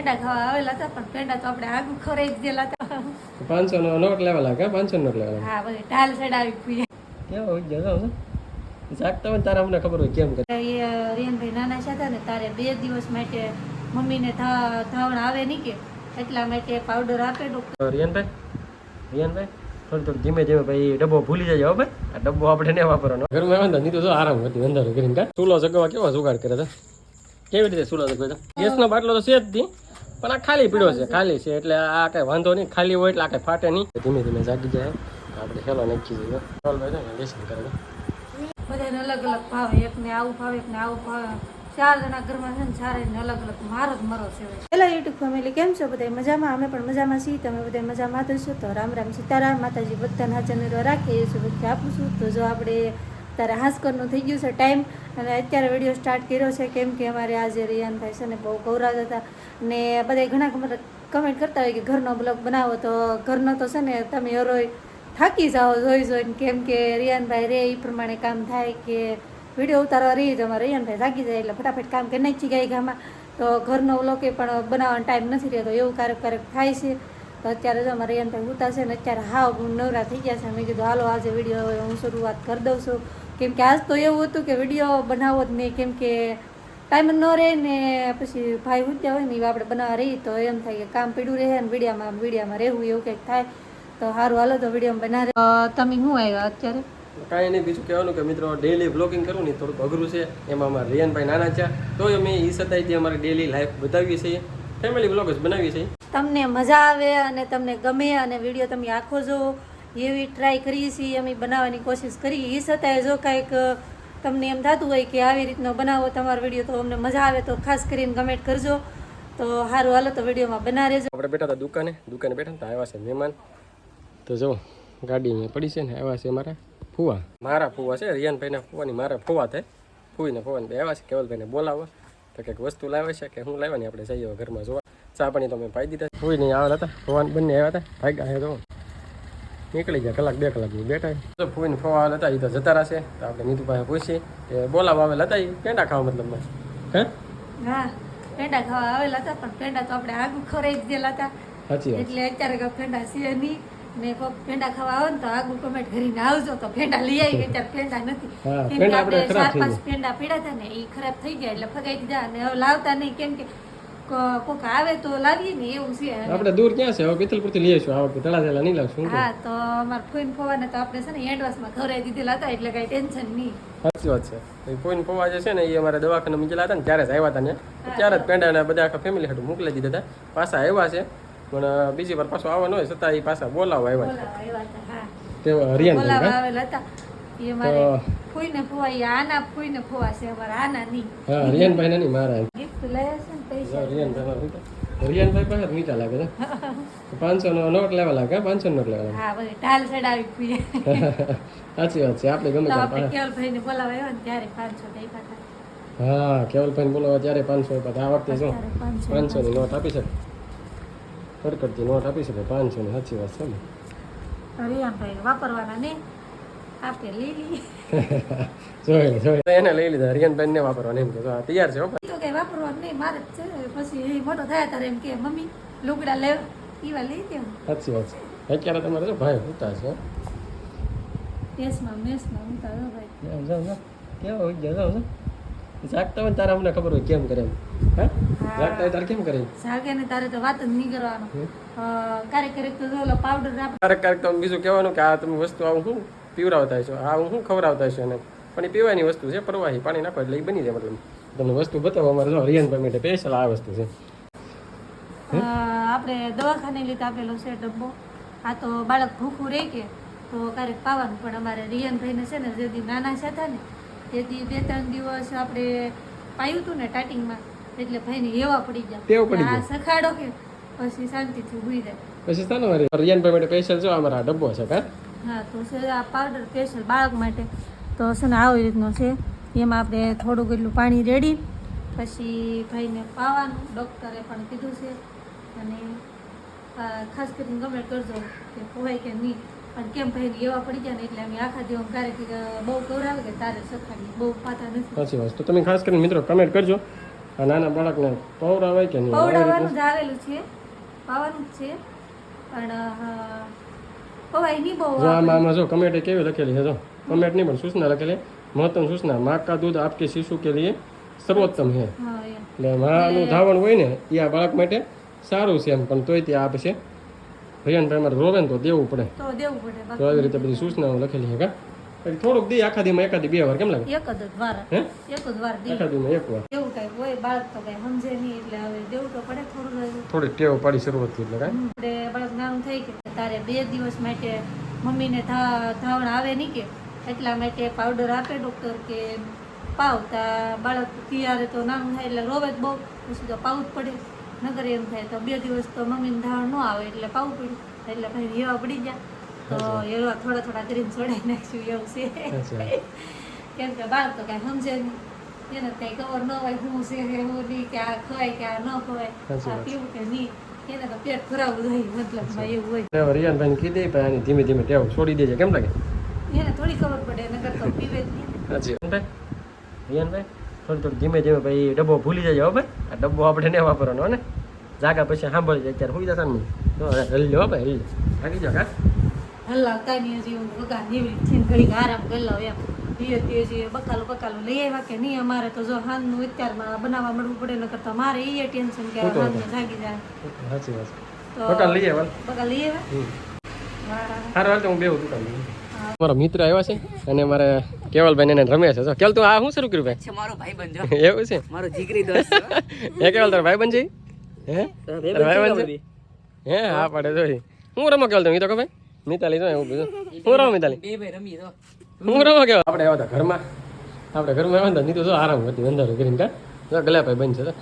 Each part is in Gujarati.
પેંડા ખાવા આવેલા હતા પણ પેંડા તો આપણે આગું ખરાઈ ગયેલા હતા. પાંચસો નો નોટ લેવાલા કે પાંચસો નોટ લેવાલા હા બધી ઢાલ ચડાવી પીએ. કેવો હોય જગા હોય? જાગતા હોય તારા અમને ખબર હોય કેમ કરે. એ રિયનભાઈ નાના છે ને તારે બે દિવસ માટે મમ્મીને ધાવણ આવે નહીં કે એટલા માટે પાવડર આપે ડોક્ટર રિયનભાઈ? રિયાનભાઈ? થોડું થોડું ધીમે ધીમે ભાઈ ડબ્બો ભૂલી જાય હવે ભાઈ. આ ડબ્બો આપણે ને વાપરવાનો. ઘરમાં આવે નહીં તો આરામ હતી અંધારું કરીને કા. ચૂલો જગવા કેવો જુગાડ કરે છે? કેવી રીતે ચૂલો સગવા ગેસનો બાટલો તો છે જ નહીં પણ આ ખાલી પીડો છે ખાલી છે. એટલે આ કઈ વાંધો નહીં ખાલી હોય એટલે આ કઈ ફાટે નહીં. ધીમે ધીમે જાગી જાય. આપણે હેલો નાખી દઈએ. ચાલ ભાઈ ને લેસન કરે બધાને અલગ અલગ ભાવે એકને આવું ભાવે એકને આવું ભાવે. ચાર જણા ઘરમાં છે ને ચારેયને અલગ અલગ મારો જ મરો છે હેલો યુટ્યુબ ફેમિલી કેમ છો બધા મજામાં? અમે પણ મજામાં છીએ. તમે બધા મજામાં તો છો? તો રામ રામ સીતારામ. માતાજી બધા હાજર રાખીએ રાખીએ બધા આપું છું. તો જો આપણે તારે હાસ્કરનું થઈ ગયું છે ટાઈમ અને અત્યારે વીડિયો સ્ટાર્ટ કર્યો છે કેમ કે અમારે આજે રિયાન થાય છે ને બહુ ગૌરાજ હતા. ને બધા ઘણા કમેન્ટ કરતા હોય કે ઘરનો બ્લોગ બનાવો તો ઘરનો તો છે ને તમે હરોય થાકી જાઓ, જોઈ જોઈને. કેમ કે રિયાનભાઈ રે એ પ્રમાણે કામ થાય કે વીડિયો ઉતારવા રહી જ અમારે રિયાનભાઈ થાકી જાય એટલે ફટાફટ કામ કે નાખી ગાય ગામાં તો ઘરનો બ્લોગ એ પણ બનાવવાનો ટાઈમ નથી રહેતો, એવું ક્યારેક ક્યારેક થાય છે. તો અત્યારે જો અમારે એમ ઉતા છે ને અત્યારે હાવ નવરા થઈ ગયા છે. મેં કીધું, હાલો, આજે વીડિયો હું શરૂઆત કરી દઉં છું. કેમ કે આજ તો એવું હતું કે વીડિયો બનાવો જ નહીં. કેમ કે ટાઈમ ન રહે ને પછી ભાઈ ઉત્યા હોય ને એ આપણે બનાવવા રહી તો એમ થાય કે કામ પીડું રહે ને વિડીયામાં વિડીયામાં રહેવું એવું કંઈક થાય તો સારું હાલો, તો વીડિયો બના રહે તમે શું આવ્યા અત્યારે? કાંઈ નહીં, બીજું કહેવાનું કે મિત્રો ડેલી બ્લોગિંગ કરવું ને થોડુંક અઘરું છે. એમાં અમારા રિયાનભાઈ નાના છે. તોય અમે એ સતાઈથી અમારી ડેલી લાઈફ બતાવીએ છીએ. ફેમિલી બ્લોગ જ બનાવીએ છીએ તમને મજા આવે અને તમને ગમે અને વીડિયો તમે આખો જો એવી ટ્રાય કરીએ છીએ અમે બનાવવાની કોશિશ કરી. એ છતાંય જો કાંઈક તમને એમ થતું હોય કે આવી રીતનો બનાવો તમારો વીડિયો તો અમને મજા આવે તો ખાસ કરીને કમેન્ટ કરજો. તો સારું હાલો તો વિડીયોમાં બના રહેજો. આપણે બેઠા હતા દુકાને. દુકાને બેઠા હતા આવ્યા છે મહેમાન. તો જો ગાડી પડી છે ને આવ્યા છે મારા ફુવા. મારા ફુવા છે રિયાનભાઈના ફુવાની મારા ફુવા થાય ફૂઈને ફુવાને આવ્યા છે કેવલભાઈને બોલાવવા તો કંઈક વસ્તુ લાવે છે કે હું લાવવાની આપણે જઈએ ઘરમાં જોવા. ચા પાણી તો અમે પાઈ દીધા. કોઈ નહીં આવેલા હતા. ભગવાન બંને આવ્યા હતા. ભાગ્યા છે તો નીકળી ગયા કલાક બે કલાક બેઠા તો ફૂઈને ફવા આવેલા હતા એ તો જતા રહેશે. તો આપણે નીતુ પાસે પૂછીએ કે બોલાવા આવેલા હતા એ પેંડા ખાવા મતલબ હે? હા પેંડા ખાવા આવેલા હતા પણ પેંડા તો આપણે આગું ખરાઈ જ ગયેલા હતા. એટલે અત્યારે પેંડા છે નહીં. ને કોક ભેંડા ખાવા આવે ને તો આગું કમેન્ટ કરીને આવજો. તો ભેંડા લઈ આવી ગયા ભેંડા નથી. કેમ આપણે ચાર પાંચ ભેંડા પીડા હતા ને એ ખરાબ થઈ ગયા એટલે ફગાઈ દીધા અને હવે લાવતા નહીં. કેમ કે કોક આવે તો લાવીએ ને એવું છે. આપણે દૂર ક્યાં છે? હવે પિથલપુરથી લઈ આવીશું. આ વખતે તળા તેલા નહીં લાવશું હા તો અમાર ફોઈન ફોવાને તો આપણે છે ને એડવાન્સમાં ખવડાવી દીધેલા હતા એટલે કઈ ટેન્શન નહીં. સાચી વાત છે. કોઈ પૌવા જે છે ને એ અમારે દવાખાને મૂકેલા હતા ને ત્યારે જ આવ્યા હતા ને ત્યારે જ પેંડા બધા આખા ફેમિલી હાટું મોકલી દીધા હતા. પાછા આવ્યા છે. પણ બીજી વાર પાછો આવવાનો હોય છતાં એ પાછા બોલાવવા આવ્યા તે હરિયાણ હતા. એ મારે ફૂઈને ફોવા આના ફૂઈને ફોવા છે અમારા આના નહીં હા હરિયાણભાઈ ની મારા ગિફ્ટ લયા છે ને પૈસા. મીઠા લાગે છે. પાંચસો નો નોટ લેવા લાગે પાંચસો નોટ લેવા હા બધી ઢાલ ચડાવી પીએ સાચી વાત છે આપણે ગમે ત્યાં આપણે પાસે કેવલભાઈને ને ત્યારે પાંચસો આપ્યા હતા. હા કેવલભાઈ બોલાવા ત્યારે પાંચસો આપ્યા હતા. આ વખતે જો પાંચસો પાંચસો. ની નોટ આપી શકે કડકડતી નોટ આપી શકે પાંચસો ની સાચી વાત છે ને હરિયામભાઈ વાપરવાના નહીં આપણે લઈ લઈએ જોઈ જોઈ એને લઈ લીધા હરિયાનભાઈ ને વાપરવાના એમ કે તૈયાર છે તો કઈ વાપરવાનું નહીં મારે જ છે પછી એ મોટો થયા ત્યારે એમ કે મમ્મી લુગડા લેવ એવા લઈ દે સાચી વાત છે અત્યારે તમારે જો ભાઈ હોતા છે મેસમાં હું ભાઈ જાઓ. કેવા જાઓ. જાગતા હોય તારે અમને ખબર હોય કેમ કરે હા? જાગતા હોય તારે કેમ કરે જાગે ને તારે તો વાત જ નહીં કરવાનો. ક્યારેક ક્યારેક તો ઓલો પાવડર ક્યારેક ક્યારેક તમે બીજું કહેવાનું કે આ તમે વસ્તુ આવું શું પીવડાવતા છો આ હું શું ખવડાવતા છો એને. પણ એ પીવાની વસ્તુ છે પરવાહી પાણી નાખો એટલે એ બની જાય મતલબ. તમને વસ્તુ બતાવો અમારે જો હરિયાનભાઈ માટે સ્પેશિયલ આ વસ્તુ છે. આપણે દવાખાને લીધે આપેલો છે ડબ્બો. આ તો બાળક ભૂખું રહે કે તો ક્યારેક પાવાનું પણ અમારે રિયનભાઈને છે ને જે નાના છે હતા ને તે દી બે ત્રણ દિવસ આપણે પાયું હતું ને સ્ટાર્ટિંગમાં એટલે ભાઈને એવા પડી ટેવ પડી ગયા આ સખાડો કે પછી શાંતિથી ઊભી જાય. પછી સ્થાનો મારી હરિયાનભાઈ માટે સ્પેશિયલ જો અમારા ડબ્બો છે કા? હા તો છે આ પાવડર સ્પેશિયલ બાળક માટે. તો છે ને આવી રીતનો છે. એમાં આપણે થોડુંક એટલું પાણી રેડી પછી ભાઈને પાવાનું. ડૉક્ટરે પણ કીધું છે. અને ખાસ કરીને ગમે કરજો કે પોવાય કે નહીં. અને કેમ ભાઈ એવા પડી ગયા ને એટલે અમે આખા દિવસ ક્યારેક બહુ કવરાવે કે તારે સખાડી બહુ પાતા નથી. સાચી વાત તો તમે ખાસ કરીને મિત્રો કમેન્ટ કરજો. આ નાના બાળકને પવરાવાય કે નહીં? પવરાવાનું જ આવેલું છે. પાવાનું છે. પણ જો આમાં કેવી લખેલી છે જો. કમેન્ટ નહીં પણ સૂચના લખેલી. મહત્તમ સૂચના માં દૂધ આપકે શિશુ કે લીએ સર્વોત્તમ હે. એટલે માનું ધાવણ હોય ને એ આ બાળક માટે સારું છે એમ પણ તોય તે આ પછી ભૈયાનભાઈ અમારે રોવે ને તો દેવું પડે. તો દેવું પડે તો આવી રીતે બધી સૂચનાઓ લખેલી છે કા? થોડુંક દી આખા દીમાં એકાદી બે વાર કેમ લાગે? એક જ વાર હે? એક જ વાર દે. એકાદી માં એક વાર. એવું કઈ હોય બાળક તો કઈ સમજે નહીં એટલે હવે દેવું તો પડે થોડું થોડું. ટેવ પાડી શરૂઆતથી એટલે કાંઈ? આપણે બાળક નાનું થઈ કે તારે બે દિવસ માટે મમ્મીને ને ધાવણ આવે નહીં કે એટલા માટે પાવડર આપે ડોક્ટર કે પાવ તા બાળક ત્યારે તો નાનું થાય એટલે રોવે જ બહુ પછી તો પાવું જ પડે. નગર એમ થાય તો બે દિવસ તો મમ્મીને ધાણ ન આવે એટલે પાવું પડ્યું એટલે ભાઈ એવા પડી ગયા. તો એવા થોડા થોડા કરીને છોડાઈ નાખ્યું એવું છે. કેમ કે બાર તો કાંઈ સમજે નહીં. એને કાંઈ ખબર ન હોય શું છે હું નહીં કે આ ખવાય કે આ ન ખવાય. આ પીવું કે નહીં. એને તો પેટ ખરાબ થાય મતલબમાં એવું હોય. કીધી પણ આની ધીમે ધીમે ટેવ છોડી દેજે. કેમ લાગે? એને થોડી ખબર પડે નગર તો પીવે જ નહીં. ભાઈ રિયાનભાઈ? થોડું થોડું ધીમે ધીમે ભાઈ ડબ્બો ભૂલી જજો હો ભાઈ. આ ડબ્બો આપણે નહીં વાપરવાનો ને. જાગા પછી સાંભળી જાય અત્યારે જતા ને તો હલી લો ભાઈ હલી થાકી જાઓ કા હલાવતા નહીં હજી હું વગા નીવડી થઈને ઘડીક આરામ કરી લઉં એમ. ધીરે ધીરે બકાલું બકાલું લઈ આવ્યા કે નહીં અમારે તો જો હાલનું અત્યારમાં બનાવવા મળવું પડે તો મારે એ ટેન્શન કે. જાગી જાય. સાચી વાત. તો લઈ આવ્યા બકાલ લઈ આવ્યા? હમ. હાલ તો હું બેહું દુકાન. મારા મિત્ર આવ્યા છે અને મારે કેવલભાઈ ને રમે છે. કેવલ તું આ શું શરૂ કર્યું ભાઈ? છે મારો ભાઈ બંધો એવું છે? મારો જીગરી દોસ્ત હે. કેવલ તારો ભાઈ બન હે? ભાઈ બન હે હા પડે જો હું રમો કેવલ તમે તો કે ભાઈ મિતાલી જો હું બીજું હું રમો મિતાલી? બે ભાઈ રમી તો હું રમો કેવલ? આપણે આવ્યા હતા ઘરમાં આપણે ઘરમાં આવ્યા હતા નીતુ જો આરામ કરતી અંધારું કરીને કા? જો ગલા ભાઈ બનજો છે તો.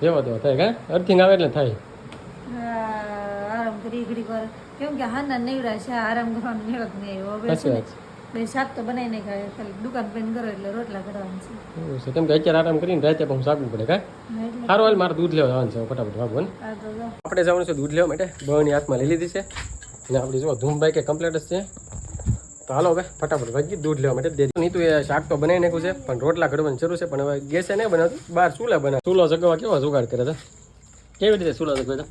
જેવો તેવો થાય કા? અર્થિંગ આવે એટલે થાય. આરામ કરી ઘડી વાર કેમ કે હાના નેવડા છે આરામ કરવાનો મેળ નહીં. હવે ને, બે શાક તો બનાવી ખાય ખાલી દુકાન બંધ કરો એટલે રોટલા કરવાના છે. એવું છે. કેમ કે અત્યારે આરામ કરીને રાતે પણ સાગવું પડે કા? સારું હાલ મારે દૂધ લેવા જવાનું છે ફટાફટ ભાગવું ને. આ તો જો. આપણે જવાનું છે દૂધ લેવા માટે. બહુની હાથમાં લઈ લીધી છે. અને આપણે જો ધૂમભાઈ કે કમ્પ્લેટ જ છે. તો હાલો હવે ફટાફટ ભાગી દૂધ લેવા માટે. દે નીતું એ શાક તો બનાવી નાખ્યું છે પણ રોટલા ઘડવાની જરૂર છે પણ હવે ગેસે નહીં બનાવતું. બહાર ચૂલા બનાવ ચૂલો જગવા કેવો જુગાડ કરે છે કેવી રીતે ચૂલો જગવે છે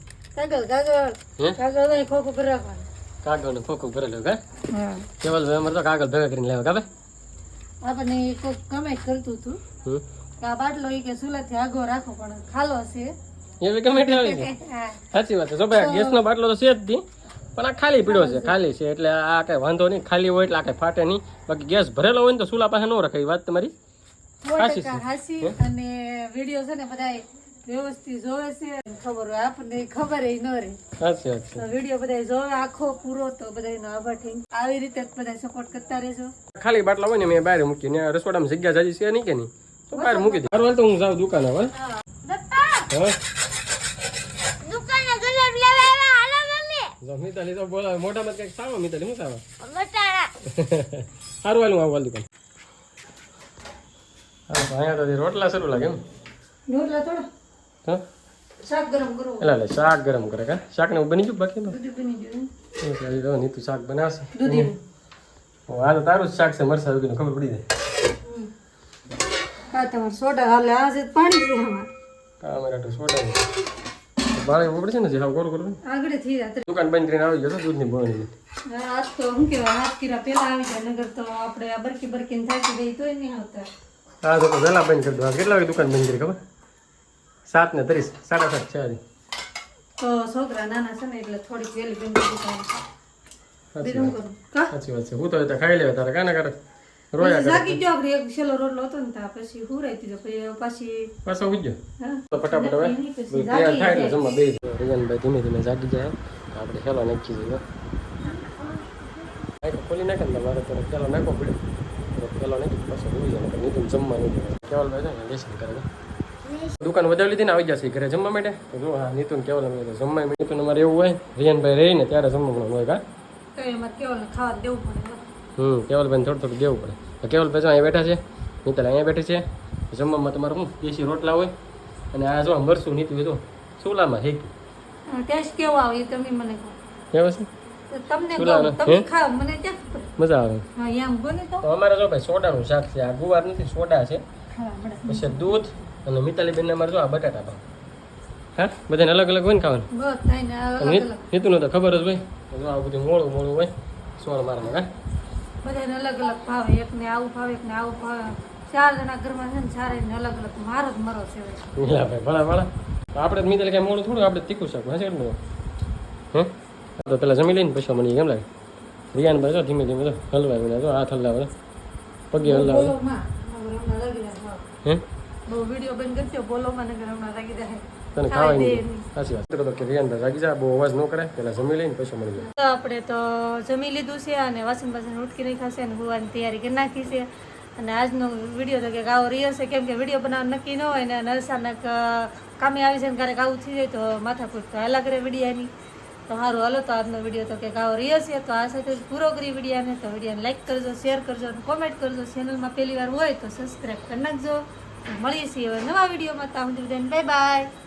કાગળ ને ખોખું ભરેલું કે? કેવલ ભાઈ અમારે તો કાગળ ભેગા કરીને લેવા કાબે આપણને કોઈક કમેન્ટ કરતું હતું. કે આ બાટલો એ કે ચૂલાથી આગો રાખો પણ ખાલો છે એવી કમેન્ટ આવી છે. સાચી વાત છે. જો ભાઈ ગેસનો બાટલો તો છે જ નહીં પણ આ ખાલી પીડો છે ખાલી છે. એટલે આ કઈ વાંધો નહીં ખાલી હોય એટલે આ કઈ ફાટે નહીં. બાકી ગેસ ભરેલો હોય ને તો સુલા પાસે ન રખાય. વાત તમારી સો હાચી ટકા હાચી અને વીડિયો છે ને બધા વ્યવસ્થિત જોવે છે ખબર હોય આપણને ખબર એ ન રહે. સાચી વાત છે. તો વીડિયો બધા જોવે આખો પૂરો તો બધાનો આભાર થેન્ક આવી રીતે બધા સપોર્ટ કરતા રહેજો. ખાલી બાટલા હોય ને મેં બહાર મૂકી ને રસોડામાં જગ્યા જાજી છે નહીં કે નહીં? તો બહાર મૂકી દે. હાલ તો હું જાઉં દુકાને હવે હા. મિતાલી તો બોલાવે. મોટામાં કંઈક સાવો મિતાલી શું સાવા સારું હાલ હું આવું હાલ દુકાન. હા તો અહીંયા તો રોટલા શરૂ લાગે એમ. રોટલા થોડા. હા? શાક ગરમ કરો. એટલે એટલે શાક ગરમ કરે કા? શાક ને બની ગયું બાકી દૂધી બની ગયું. તો જો શાક બનાવશે. દૂધીનું. આ તો તારું જ શાક છે મરસા વગરનું ખબર પડી જાય. હા તમારે સોડા હાલે આ છે પાણી છે આમાં. કા મારા તો સોડા બાળક ઉપડશે ને જે હાવ કોરું કરું આગળ દુકાન બંધ કરીને આવી ગયો તો દૂધની બોણી આજ તો હાથ કીરા પેલા આવી જાય નગર તો આપણે આ બરકી બરકીને થાકી ગઈ તોય નહીં આવતા. હા તો વહેલા બંધ કરી દો. કેટલા વાગે દુકાન બંધ કરી ખબર? સાત ને ત્રીસ સાડા સાત છે આજે તો છોકરા નાના છે ને એટલે થોડીક વહેલી બંધ સાચી વાત. છે. હું તો ખાઈ લેવા તારે કાને કરે? આપણે એક છેલ્લો રોટલો હતો ને તા પછી હુરાઈ દીધો ખેલો નાખી નાખો નાખે ને મારે તો ખેલો નાખવો પડ્યો ખેલો નાખી પાછો ઉઈ જાય નીતિન જમવા નહીં કેવલભાઈ છે ને લેસન કરે છે. દુકાન વધારી લીધી ને આવી જશે ઘરે જમવા માટે? તો જો હા નીતુ કેવલ અમે જમવા માટે નીતુન અમારે એવું હોય રિયાનભાઈ રહી ને ત્યારે જમવાનું હોય કા? હમ કેવલભાઈને થોડું થોડું દેવું પડે. કેવલભાઈ જો અહીંયા બેઠા છે નીતલ અહીંયા બેઠી છે. જમવામાં તમારે શું દેશી રોટલા હોય? અને આ જો મરસું નીતું તો ચૂલામાં હેક ટેસ્ટ કેવો આવે તમે મને કેવું છે? તમને તમે ખાવ મને મજા આવે. હા એમ તો. અમારે જો ભાઈ સોડાનું શાક છે. આ ગુવાર નથી સોડા છે. પછી દૂધ અને મિતાલી બેન અમારે જો આ બટાટા ભાવ. હા? બધાને અલગ અલગ હોય ને ખાવાનું? બસ થઈને અલગ અલગ. નીતુનું તો ખબર જ હોય. જો આ બધું મોડું મોડું હોય સોળ મારમાં હા? બધાને અલગ અલગ ભાવે. એકને આવું ભાવે એકને આવું ભાવે. ચાર જણા ઘરમાં છે ને ચારેયને અલગ અલગ. મારો જ મરો છે હવે. નીલાભાઈ ભલા ભલા. તો આપણે જ મિતાલી કાંઈ મોડું થોડું આપણે તીખું શાક હા છે એટલું હે? તો પેલા જમી લઈને પછી મને કેમ લાગે? રિયાન ભાઈ જો ધીમે ધીમે જો હલવાય મને જો હાથ હલાવે પગે હલાવે. હે? બહુ વીડિયો બંધ કરજો બોલો માં નકર લાગી જાય. તને ખાવાય નહીં સાચી વાત. તો કે રિયાન ભાઈ જાગી બહુ અવાજ ન કરે પેલા જમી લઈને પછી મળી જાય. તો આપણે તો જમી લીધું છે અને વાસણ બાસણ ઉટકી નાખ્યા છે અને હોવાની તૈયારી કરી નાખી છે. અને આજનો વીડિયો તો કંઈક આવો રહ્યો છે કેમ કે વીડિયો બનાવવા નક્કી ન હોય ને અચાનક કામે આવી છે ને ક્યારેક આવું થઈ જાય તો માથાકૂટ તો હાલા કરે વિડીયાની. તો સારું હાલો તો આજનો વીડિયો તો કે ગાવ રહ્યો છે. તો આ સાથે પૂરો કરી વિડીયાને. તો વિડીયોને લાઈક કરજો શેર કરજો અને કોમેન્ટ કરજો. ચેનલમાં પહેલી વાર હોય તો સબસ્ક્રાઈબ કરી નાખજો. છીએ હવે નવા વિડીયોમાં. ત્યાં સુધી બાય બાય